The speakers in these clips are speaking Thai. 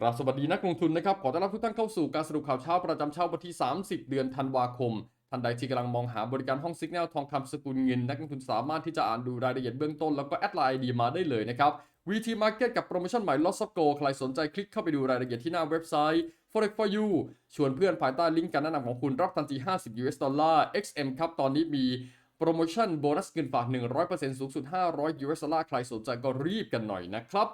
กราบสวัสดีนักลงทุนนะครับ ขอต้อนรับทุกท่านเข้าสู่การสรุปข่าวเช้าประจำเช้าวันที่ 30 เดือนธันวาคม ท่านใดที่กำลังมองหาบริการห้องซิกแนลทองคำสกุลเงิน นักลงทุนสามารถที่จะอ่านดูรายละเอียดเบื้องต้นแล้วก็แอดไลน์ดีมาได้เลยนะครับ VT Market กับโปรโมชั่นใหม่ Loss of Go ใครสนใจคลิกเข้าไปดูรายละเอียดที่หน้าเว็บไซต์ Forex for you ชวนเพื่อนภายใต้ลิงก์การแนะนำของคุณรับทันที 50 US ดอลลาร์ XM ครับตอนนี้มีโปรโมชั่นโบนัสเงินฝาก 100%สูงสุด 500 US ดอลลาร์ใครสนใจก็รีบกันหน่อยนะครับ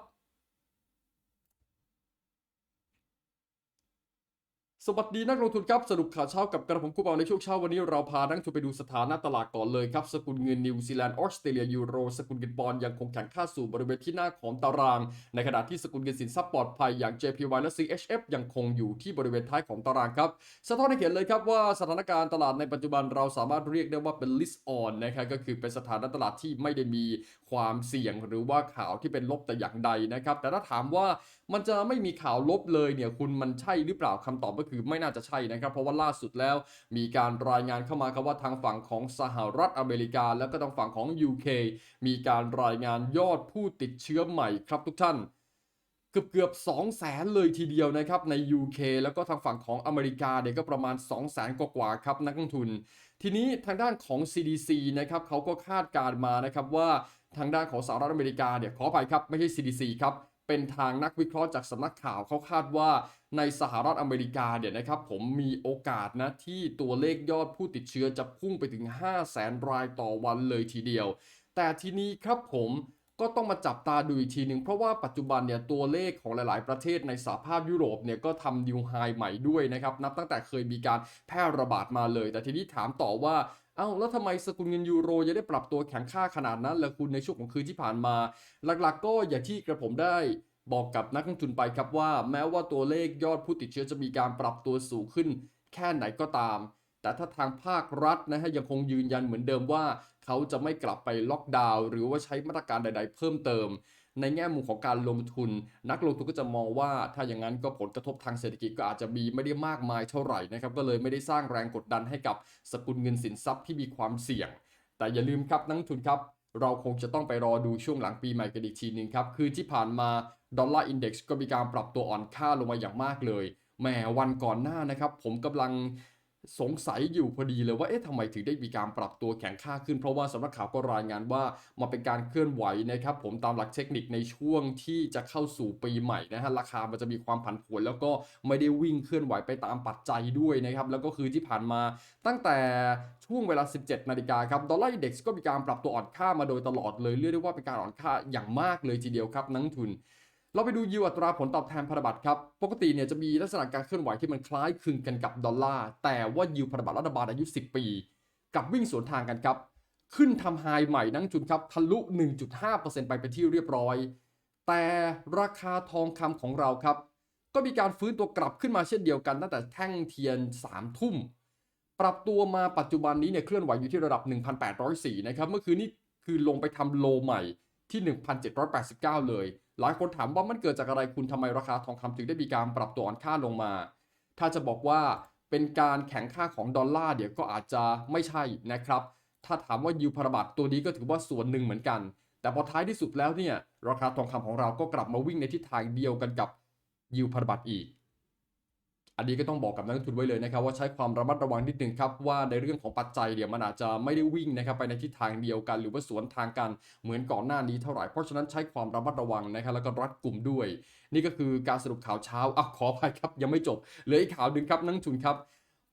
สวัสดีนักลงทุนครับ สรุปข่าวเช้ากับกระผมคูบอลในช่วงเช้าวันนี้เราพานักลงทุนไปดูสถานะตลาดก่อนเลยครับ สกุลเงินนิวซีแลนด์ออสเตรเลียยูโรสกุลเงินปอนด์ยังคงแข็งค่าสู่บริเวณที่หน้าของตาราง ในขณะที่สกุลเงินสินทรัพย์ปลอดภัยอย่าง JPY และ CHF ยังคงอยู่ที่บริเวณท้ายของตารางครับสะท้อนให้เห็นเลยครับว่าสถานการณ์ตลาดในปัจจุบันเราสามารถเรียกได้ว่าเป็น list on นะครับก็คือเป็นสถานะตลาดที่ไม่ได้มีความเสี่ยงหรือว่าข่าวที่เป็นลบแต่อย่างใดนะครับแต่ถ้าถามว่ามันจะไม่มีข่าวลบเลยเนี่ยคุณมันใช่หรือเปล่าคำตอบก็คือไม่น่าจะใช่นะครับ เพราะว่าล่าสุดแล้วมีการรายงานเข้ามาครับว่าทางฝั่งของสหรัฐอเมริกา แล้วก็ทางฝั่งของ UK มีการรายงานยอดผู้ติดเชื้อใหม่ครับทุกท่านเกือบเกือบ2 0 0แสนเลยทีเดียวนะครับใน UK แล้วก็ทางฝั่งของอเมริกาเนี่ยก็ประมาณ 2 0 0แสนกว่าครับนักลงทุน ทีนี้ทางด้านของ CDC นะครับเขาก็คาดการมานะครับว่าทางด้านของสหรัฐอเมริกาเนี่ยขออภัยครับไม่ใช่ CDC ครับเป็นทางนักวิเคราะห์จากสำนักข่าวเขาคาดว่า ในสหรัฐอเมริกาเนี่ยนะครับผมมีโอกาสนะที่ตัวเลขยอดผู้ติดเชื้อจะพุ่งไปถึง 5 0 0แสนรายต่อวันเลยทีเดียว แต่ทีนี้ครับผมก็ต้องมาจับตาดูอีกทีหนึ่งเพราะว่าปัจจุบันเนี่ยตัวเลขของหลาย ๆ ประเทศในสหภาพยุโรปเนี่ยก็ทำนิวไฮใหม่ด้วยนะครับนับตั้งแต่เคยมีการแพร่ระบาดมาเลย แต่ทีนี้ถามต่อว่าเอ้าแล้วทำไมสกุลเงินยูโรจะได้ปรับตัวแข็งค่าขนาดนั้นล่ะคุณในช่วงของคืนที่ผ่านมา หลัก ๆ ก็อย่างที่กระผมได้ บอกกับนักลงทุนไปครับว่า แม้ว่าตัวเลขยอดผู้ติดเชื้อจะมีการปรับตัวสูงขึ้น แค่ไหนก็ตาม แต่ถ้าทางภาครัฐนะฮะยังคงยืนยันเหมือนเดิมว่า เขาจะไม่กลับไปล็อกดาวน์หรือว่าใช้มาตรการใด ๆ เพิ่มเติม ในแง่มุมของการลงทุน นักลงทุนก็จะมองว่า ถ้าอย่างนั้นก็ผลกระทบทางเศรษฐกิจก็อาจจะมีไม่ได้มากมายเท่าไหร่นะครับก็เลยไม่ได้สร้างแรงกดดันให้กับสกุลเงินสินทรัพย์ที่มีความเสี่ยง แต่อย่าลืมครับนักทุนครับ เราคงจะต้องไปรอดูช่วงหลังปีใหม่กันอีกทีหนึ่งครับ คือที่ผ่านมาดอลลาร์อินเด็กซ์ก็มีการปรับตัวอ่อนค่าลงมาอย่างมากเลยแหมวันก่อนหน้านะครับ ผมกำลัง สงสัยอยู่พอดีเลยว่า เอ๊ะทำไมถึงได้มีการปรับตัวแข็งค่าขึ้น เพราะว่าสำนักข่าวก็รายงานว่ามันเป็นการเคลื่อนไหวนะครับ ผมตามหลักเทคนิคในช่วงที่จะเข้าสู่ปีใหม่นะฮะ ราคามันจะมีความผันผวน แล้วก็ไม่ได้วิ่งเคลื่อนไหวไปตามปัจจัยด้วยนะครับ แล้วก็คือที่ผ่านมาตั้งแต่ช่วงเวลา 17 นาฬิกาครับ ดอลลาร์อินเด็กซ์ก็มีการปรับตัวอ่อนค่ามาโดยตลอดเลย เรียกได้ว่าเป็นการอ่อนค่าอย่างมากเลยทีเดียวครับนักทุน เราไปดูยิวอัตราผลตอบแทนพันธบัตรครับ ปกติเนี่ยจะมีลักษณะการเคลื่อนไหวที่มันคล้ายคลึงกันกับดอลลาร์ แต่ว่ายิวพันธบัตรรัฐบาลอายุ 10 ปี กับวิ่งสวนทางกันครับ ขึ้นทำไฮใหม่นักลงทุนครับทะลุ 1.5%ไปเป็นที่เรียบร้อย แต่ราคาทองคำของเราครับ ก็มีการฟื้นตัวกลับขึ้นมาเช่นเดียวกันตั้งแต่แท่งเทียน 3 ทุ่ม ปรับตัวมาปัจจุบันนี้เนี่ยเคลื่อนไหวอยู่ที่ระดับ 1,804นะครับ เมื่อคืนนี้คือลงไปทำโลใหม่ที่ 1,789 เลย หลายคนถามว่ามันเกิดจากอะไรคุณทำไมราคาทองคำถึงได้มีการปรับตัวอ่อนค่าลงมา ถ้าจะบอกว่าเป็นการแข็งค่าของดอลลาร์เดี๋ยวก็อาจจะไม่ใช่นะครับ ถ้าถามว่ายูพาราบัตตัวนี้ก็ถือว่าส่วนหนึ่งเหมือนกัน แต่พอท้ายที่สุดแล้วเนี่ยราคาทองคำของเราก็กลับมาวิ่งในทิศทางเดียวกันกับยูพาราบัตอีก อันนี้ก็ต้องบอกกับนักลงทุนไว้เลยนะครับว่าใช้ความระมัดระวังนิดนึงครับว่าในเรื่องของปัจจัยเดี๋ยวมันอาจจะไม่ได้วิ่งนะครับไปในทิศทางเดียวกัน หรือว่าสวนทางกันเหมือนก่อนหน้านี้เท่าไหร่เพราะฉะนั้นใช้ความระมัดระวังนะครับแล้วก็รัดกลุ่มด้วย นี่ก็คือการสรุปข่าวเช้าอะขออภัยครับยังไม่จบเหลืออีกข่าวหนึ่งครับนักลงทุนครับ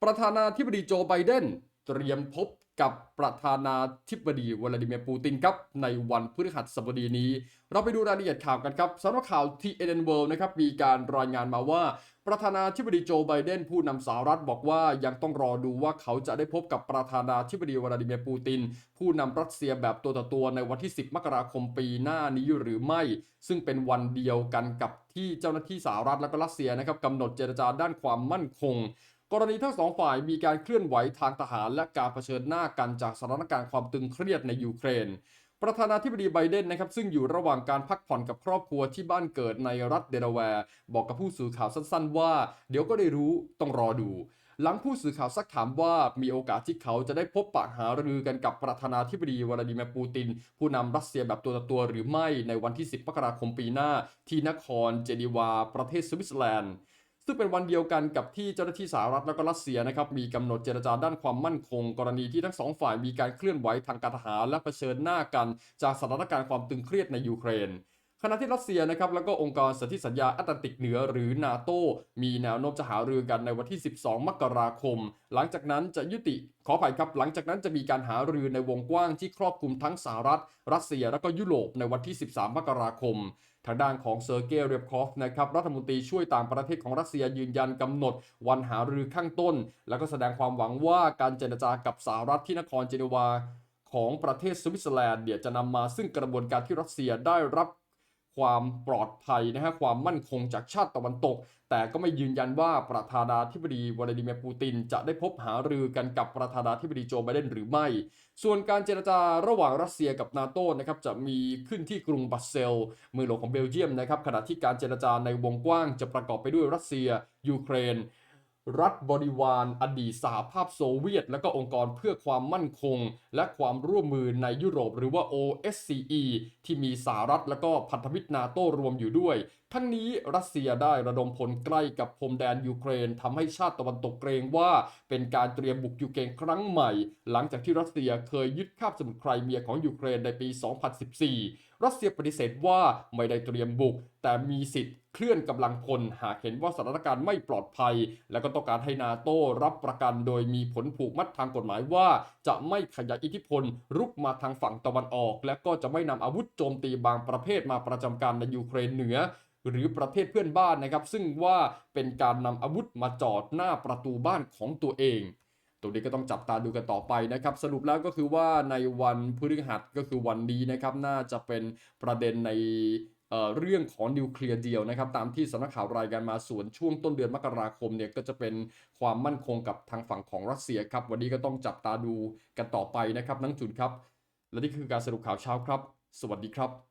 ประธานาธิบดีโจไบเดนเตรียมพบ กับประธานาธิบดีวลาดิเมียร์ปูตินครับในวันพฤหัสบดีนี้ เราไปดูรายละเอียดข่าวกันครับสำนักข่าว TNN World นะครับมีการรายงานมาว่า ประธานาธิบดีโจไบเดนผู้นำสหรัฐบอกว่ายังต้องรอดูว่าเขาจะได้พบกับประธานาธิบดีวลาดิเมียร์ปูติน ผู้นำรัสเซียแบบตัวต่อตัวในวันที่ 10 มกราคมปีหน้านี้หรือไม่ ซึ่งเป็นวันเดียวกันกับที่เจ้าหน้าที่สหรัฐและก็รัสเซียนะครับกำหนดเจรจาด้านความมั่นคง กรณีทั้งสองฝ่ายมีการเคลื่อนไหวทางทหารและการเผชิญหน้ากันจากสถานการณ์ความตึงเครียดในยูเครน ประธานาธิบดีไบเดนนะครับซึ่งอยู่ระหว่างการพักผ่อนกับครอบครัวที่บ้านเกิดในรัฐเดลาแวร์ บอกกับผู้สื่อข่าวสั้นๆ ว่า เดี๋ยวก็ได้รู้ต้องรอดู หลังผู้สื่อข่าวซักถามว่ามีโอกาสที่เขาจะได้พบปะหารือกันกับประธานาธิบดีวลาดิเมียร์ปูติน ผู้นำรัสเซียแบบตัวต่อตัวหรือไม่ในวันที่ 10 มกราคมปีหน้า ที่นครเจนีวา ประเทศสวิตเซอร์แลนด์ ซึ่งเป็นวันเดียวกันกับที่เจ้าหน้าที่สหรัฐและก็รัสเซียนะครับมีกำหนดเจรจาด้านความมั่นคง กรณีที่ทั้งสองฝ่ายมีการเคลื่อนไหวทางการทหารและเผชิญหน้ากัน จากสถานการณ์ความตึงเครียดในยูเครน ขณะที่รัสเซียนะครับแล้วก็องค์การสนธิสัญญาแอตแลนติกเหนือหรือนาโตมีแนวโน้มจะหารือกันในวันที่ 12 มกราคม หลังจากนั้นจะยุติขออภัยครับ หลังจากนั้นจะมีการหารือในวงกว้างที่ครอบคลุมทั้งสหรัฐ รัสเซียและก็ยุโรปในวันที่ 13 มกราคม ทางด้านของเซอร์เกย์เรียบคอฟนะครับรัฐมนตรีช่วยต่างประเทศของรัสเซียยืนยันกำหนด วันหารือข้างต้น แล้วก็แสดงความหวังว่าการเจรจากับสหรัฐที่นครเจนีวาของประเทศสวิตเซอร์แลนด์เนี่ยวจะนำมาซึ่งกระบวนการที่รัสเซียได้รับ ความปลอดภัยนะฮะความมั่นคงจากชาติตะวันตก แต่ก็ไม่ยืนยันว่าประธานาธิบดีวลาดิเมียร์ปูติน จะได้พบหารือกันกับประธานาธิบดีโจไบเดนหรือไม่ ส่วนการเจรจาระหว่างรัสเซียกับนาโต้นะครับจะมีขึ้นที่กรุงบัสเซลเมืองหลวงของเบลเยียมนะครับขณะที่การเจรจาในวงกว้างจะประกอบไปด้วยรัสเซียยูเครน รัฐบริวารอดีตสหภาพโซเวียต และก็องค์กรเพื่อความมั่นคง และความร่วมมือในยุโรปหรือว่า OSCE ที่มีสหรัฐและก็พันธมิตรนาโต้รวมอยู่ด้วย ทั้งนี้รัสเซียได้ระดมพลใกล้กับพรมแดนยูเครนทำให้ชาติตะวันตกเกรงว่า เป็นการเตรียมบุกยูเครนครั้งใหม่ หลังจากที่รัสเซียเคยยึดคาบสมุทรไครเมียของยูเครนในปี 2014 รัสเซียปฏิเสธว่าไม่ได้เตรียมบุก แต่มีสิทธิ์ เคลื่อนกำลังพลหากเห็นว่าสถานการณ์ไม่ปลอดภัย และก็ต้องการให้นาโต้รับประกันโดยมีผลผูกมัดทางกฎหมายว่า จะไม่ขยายอิทธิพลรุกมาทางฝั่งตะวันออก และก็จะไม่นำอาวุธโจมตีบางประเภทมาประจำการในยูเครนเหนือหรือประเทศเพื่อนบ้านนะครับ ซึ่งว่าเป็นการนำอาวุธมาจอดหน้าประตูบ้านของตัวเองตรงนี้ก็ต้องจับตาดูกันต่อไปนะครับ สรุปแล้วก็คือว่าในวันพฤหัสก็คือวันนี้นะครับ น่าจะเป็นประเด็นใน เรื่องของนิวเคลียร์เดียวนะครับ ตามที่สำนักข่าวรายงานมาส่วนช่วงต้นเดือนมกราคมเนี่ยก็จะเป็นความมั่นคงกับทางฝั่งของรัสเซียครับ วันนี้ก็ต้องจับตาดูกันต่อไปนะครับนังจุนครับ และนี่คือการสรุปข่าวเช้าครับ สวัสดีครับ